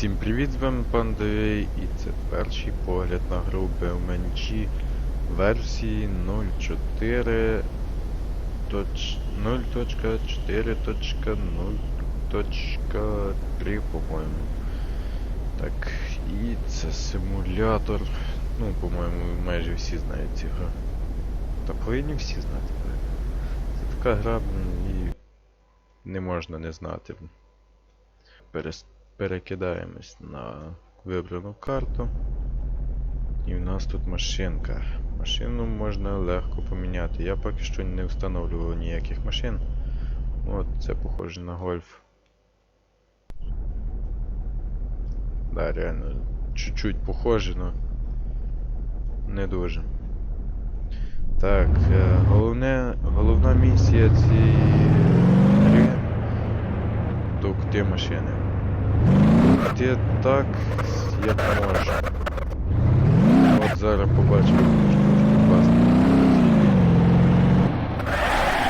Всім привіт, з вами пан і це перший погляд на гру BMG версії 0.4 точ- 0.4.0.3, по-моєму. Так, і це симулятор. Ну, по-моєму, майже всі знають цю гру. Та повинні всі знати. Це така гра, і не можна не знати. Перес... Перекидаємось на вибрану карту. І в нас тут машинка. Машину можна легко поміняти. Я поки що не встановлював ніяких машин. От, це похоже на гольф. Да, реально, чуть-чуть похоже, но не дуже. Так, е, головне, головна місія цієї гри товкти машини. Ти так, як можна. От зараз побачимо, що можна попасти.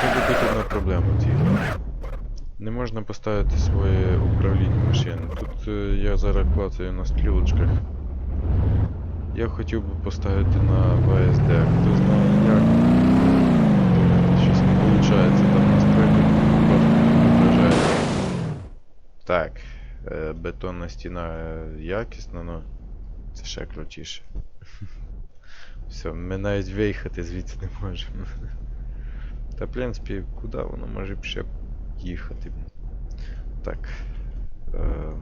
Це буде одна проблема в цій грі. Не можна поставити своє управління машини. Тут е, я зараз клацаю на стрілочках. Я хотів би поставити на VSD. Хто знає як. Думаєте, щось не виходить, там настройки просто не відображається. Так. Е, бетонна стіна е, якісна, але це ще крутіше. Все, ми навіть виїхати звідси не можемо. Та в принципі, куди воно може б ще їхати? Так. Е,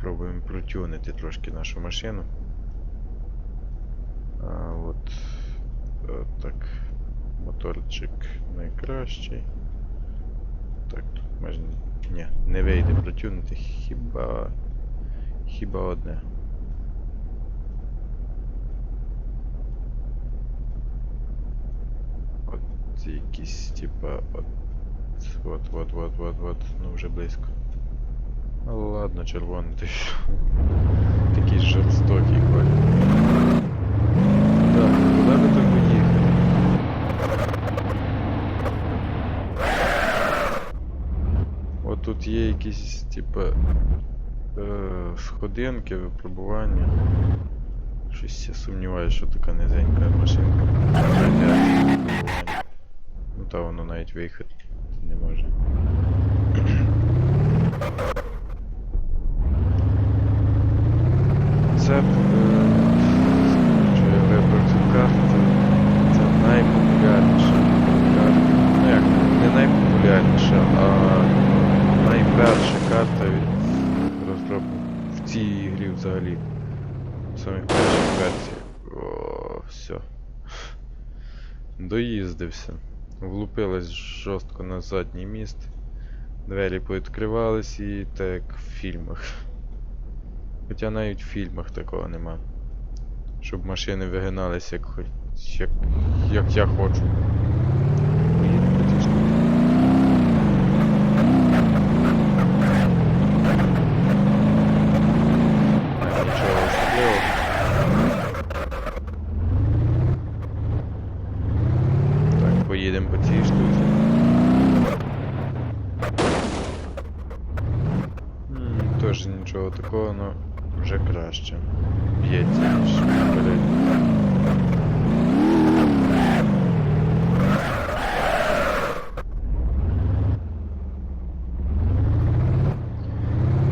пробуємо протюнити трошки нашу машину. А, от. Е, так. Моторчик найкращий. Так, тут можна. Ні, не вийде протюнити хіба. Хіба одне. От якісь типа от. Вот, вот, вот, вот, вот, ну вже близько. Ну ладно, червоний ти що. Такий жорстокий коль. Так, куди би так поїхати? От тут є якісь, типа, е, сходинки, випробування. Щось я сумніваюся, що така низенька машинка. Ну та воно навіть виїхати не може. Це, е, що я вибрав цю карту, це найпопулярніша карта. Ну як, не найпопулярніша, а найперша карта від розробників в цій грі взагалі. В самих перших версіях. О, все. Доїздився. Влупилась жорстко на задній міст. Двері повідкривались і так в фільмах. Хоча навіть в фільмах такого нема. Щоб машини вигиналися як як, як я хочу. Поїду потішно. Нічого особливого. Так, поїдемо по цій штуці. М, Теж нічого такого, але вже краще. Б'ється, ніж попередньо.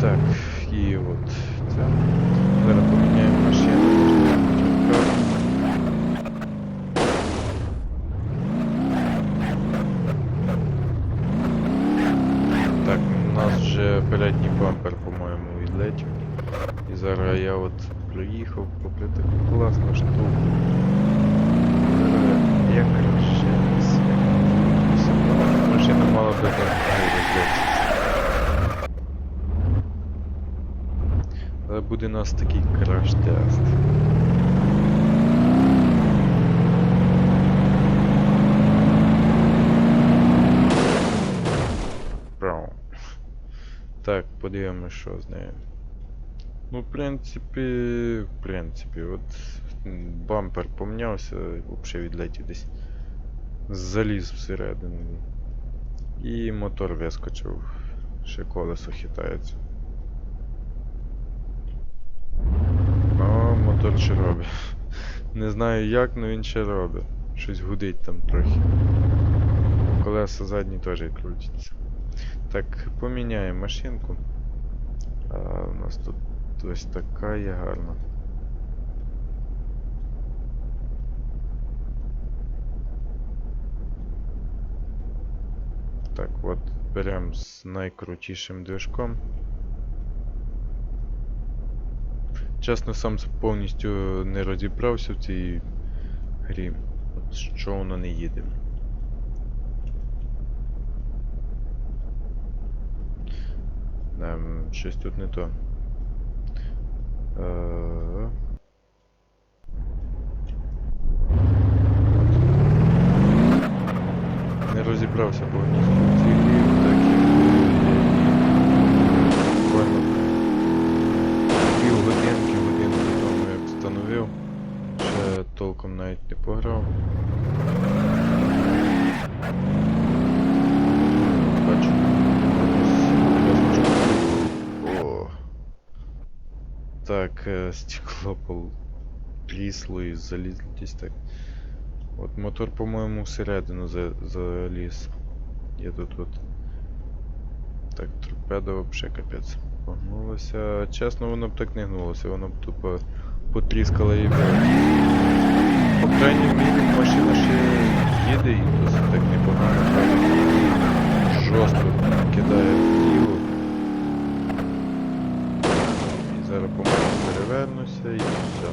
Так, і от це. Зараз поміняємо машину, можливо, карту. Так, у нас вже передній бампер, по-моєму, відлетів. І зараз я от проїхав попри таку класну штуку. Зараз як краще машина мала би так розлетітися. Але буде у нас такий краш-тест. Так, подивимось, що з нею. Ну, в принципі, в принципі, от бампер помінявся, взагалі відлетів десь. Заліз всередину. І мотор вискочив. Ще колесо хитається. Мотор ще робить. Не знаю як, але він ще робить. Щось гудить там трохи. Колеса задні теж крутяться. Так, поміняємо машинку. А у нас тут ось така є гарна. Так, от беремо з найкрутішим движком. Чесно, сам повністю не розібрався в цій грі. От що воно не їде. Да, щось тут не то. Е, Не розібрався повністю в цій грі, так як буквально пів годинки, годинку тому як встановив. Ще толком навіть не пограв. Бачу. О. Так, е, стекло пол трісло і залізло десь так. От мотор, по-моєму, всередину за, заліз. Я тут от. Так, торпеда вообще капець. Погнулося. Чесно, воно б так не гнулося, воно б тупо потріскало і. По крайній мірі машина ще їде і досить так непогано. Жорстко кидає вліво. І зараз по-моєму перевернуся і все.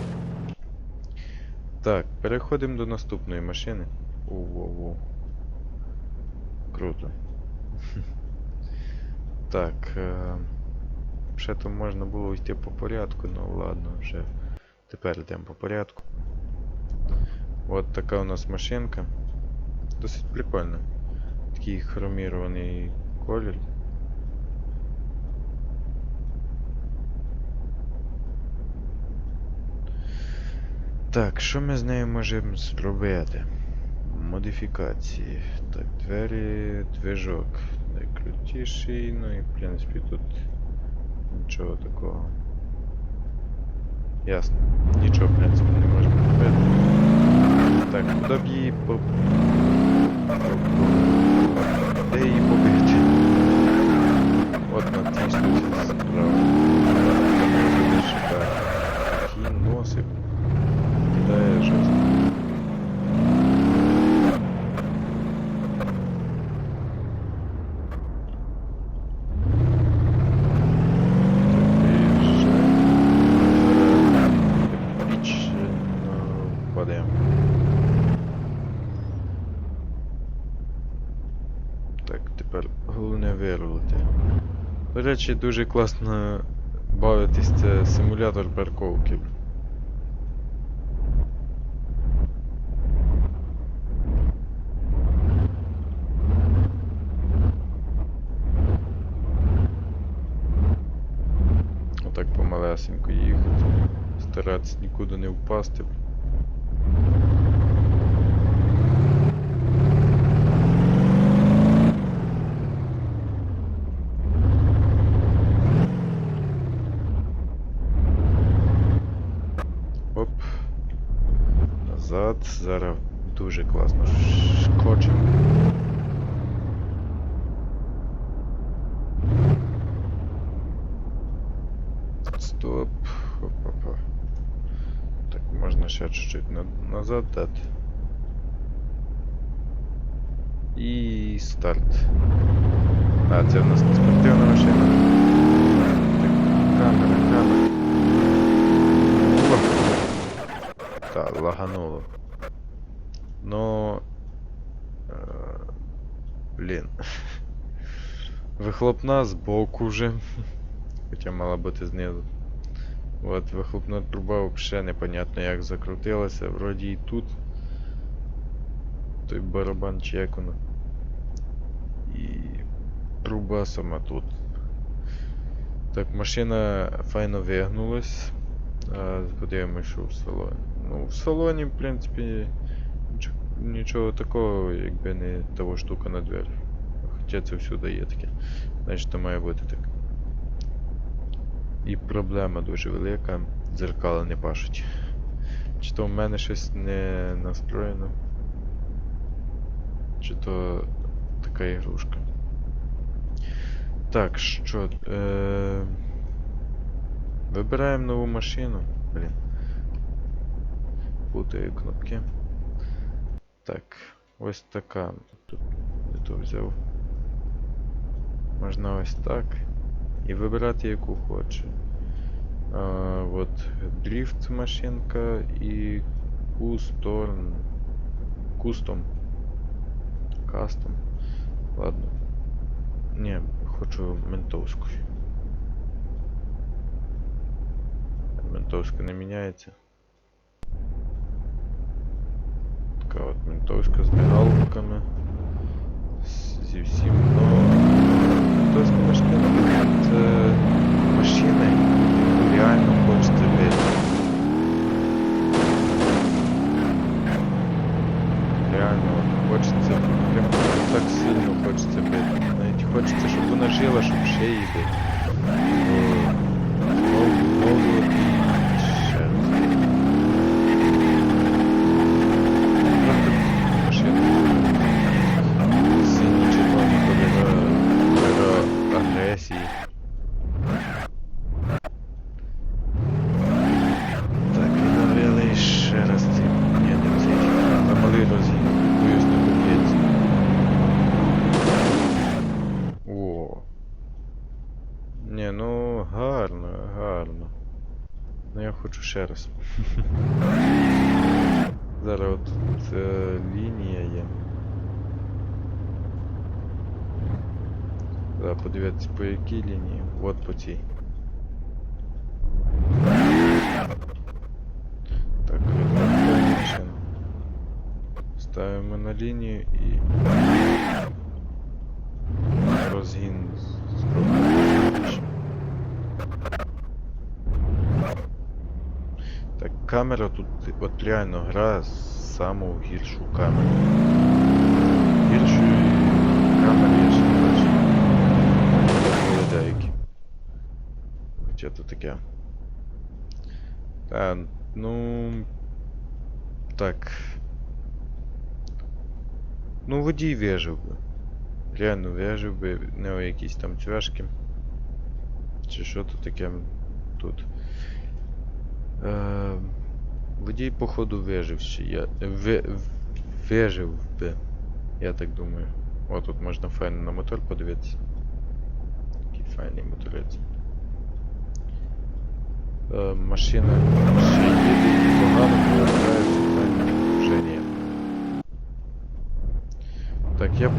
Так, переходимо до наступної машини. Воу-воу-воу. Круто. Так. Е... Ще там можна було йти по порядку, ну ладно, вже тепер йдемо по порядку. От така у нас машинка. Досить прикольна. Такий хромірований колір. Так, що ми з нею можемо зробити? Модифікації. Так, двері, движок. Найкрутіший, ну і в принципі тут нічого такого. Ясно. Нічого, в принципі, не можемо робити. Так, куди б її по... Де її побити? От на цій штуці справа. Шикарно. Такий носик. Кидає жорстко. Падаємо. Так, тепер головне вирулити. До речі, дуже класно бавитись це симулятор парковки. Отак помалесенько їхати. Старатися нікуди не впасти. Назад. Зараз дуже класно шкочемо. Стоп. Опа-па. Так, можна ще чуть-чуть на назад дати. І старт. А, це в нас не спортивна машина. Камера, камера. Та, лагануло. Но... Е, Блін. Вихлопна збоку вже. Хоча мала бути знизу. От вихлопна труба взагалі непонятно як закрутилася. Вроді і тут. Той барабан чи. І труба сама тут. Так, машина файно вигнулась. Подивимось, що в салоні. Ну, в салоні, в принципі, нічого, такого, якби не того штука на двері. Хоча це всюди є таке. Значить, то має бути так. І проблема дуже велика. Дзеркала не пашуть. Чи то в мене щось не настроєно. Чи то така ігрушка. Так, що? Е... Вибираємо нову машину. Блін. Путаю кнопки. Так, ось така. Тут не то взяв. Можна ось так. І вибирати яку хоче. А, от дрифт машинка і кусторн. Кустом. Кастом. Ладно. Ні, хочу ментовську. Ментовська не міняється. Така от ментовська з мигалками. з- Зі всім, но ментовська машина це машина, яку реально хочеться бити. Реально хочеться, прям так сильно хочеться бити. Навіть хочеться, щоб вона жила, щоб ще її бити. Бо Знову, знову і ще раз. Просто машина. Сині червоні кольори, кольори агресії. Так, і навели ще раз ці. Ні, не ці. Замали розгін. Боюсь не доб'ється. О. Ні, ну гарно, гарно. Ну я хочу ще раз. Зараз от тут е, лінія є. Зараз подивитися по якій лінії. От по цій. Так, машину. Ставимо на лінію і розгін зробимо. Так, камера тут от реально гра саму гіршу камеру. Гіршої камери я ще не. Були деякі. Хоча то таке. Та, ну. Так. Ну, водій вижив би. Реально вижив би, не якісь там цвяшки. Чи що то таке тут. Е, водій, походу, вижив ще. Я, ви, вижив би. Я так думаю. О, тут можна файно на мотор подивитися. Який файний моторець. Е, машина погано повертається в файне положення. Так, я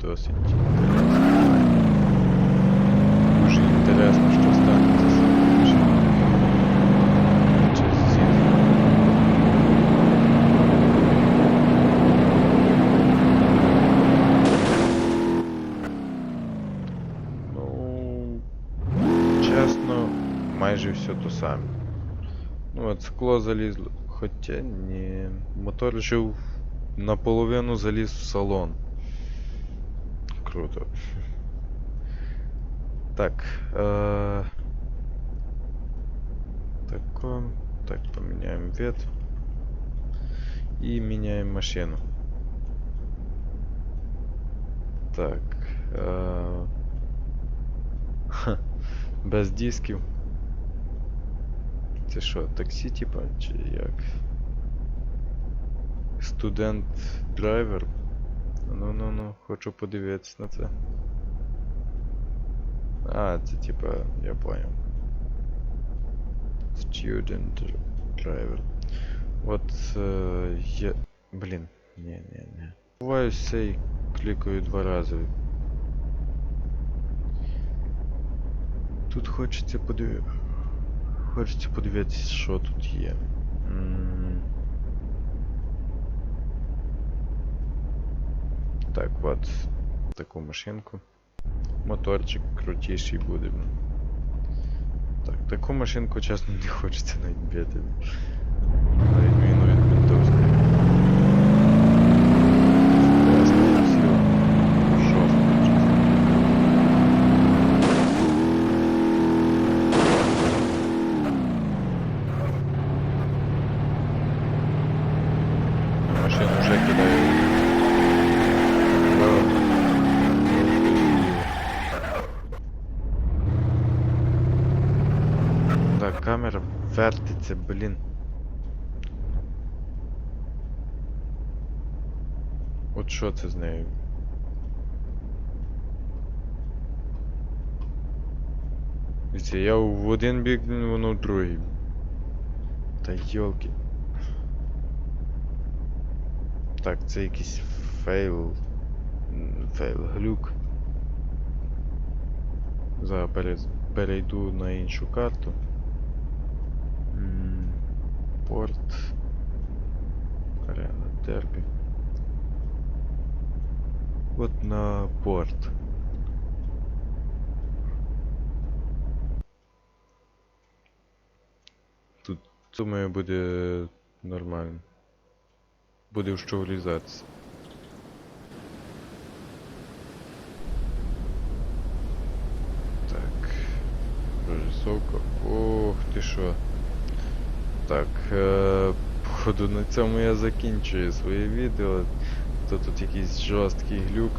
досить інтересний. Дуже інтересно, що станеться з цією машиною. Чи з цією. Ну, чесно, майже все то саме. Ну, от скло залізло. Хоча ні. Мотор жив наполовину заліз в салон. Круто. Так. Е... Тако. Так, поменяем вид. И меняем машину. Так. Е... Ха. Без дисків. Це що, таксі, типа, чи як? Студент драйвер. Ну ну ну, хочу подивитися на це. А, це типа, я понял. Student driver. От е, я. Блін, ні, ні, ні. Буваюся і клікаю два рази. Тут хочеться подив... Хочеться подивитися, що тут є. М. Так, от таку машинку. моторчик крутіший буде. Так, таку машинку, чесно, не хочеться навіть бити. На відміну від ментовської. Ясно, сила. Шостка, чесно. Машину вже кидаю. Вправо. Трошки зліво. Так, камера вертиться, блін. От що це з нею? Я в один бік, воно в другий. Та йолки. Так, це якийсь фейл. Фейл, глюк. Зараз перейду на іншу карту. Порт. Арена Дербі. От на порт. Тут, думаю, буде нормально. Буде в що влізатися. Так. Прорисовка. Ох ти що. Так, е, походу на цьому я закінчую своє відео. То тут якийсь жорсткий глюк.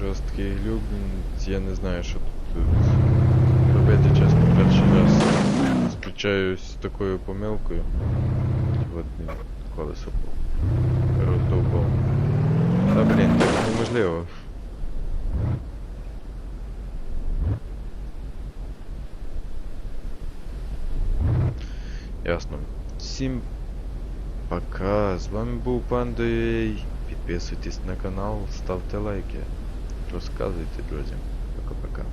Жорсткий глюк, я не знаю, що тут робити, чесно, перший раз зустрічаюсь з такою помилкою. От колесо роздовбав. Та блін, неможливо. Ясно. Всім пока. З вами був Пандой. Підписуйтесь на канал, ставте лайки. Розказуйте друзям. Пока-пока.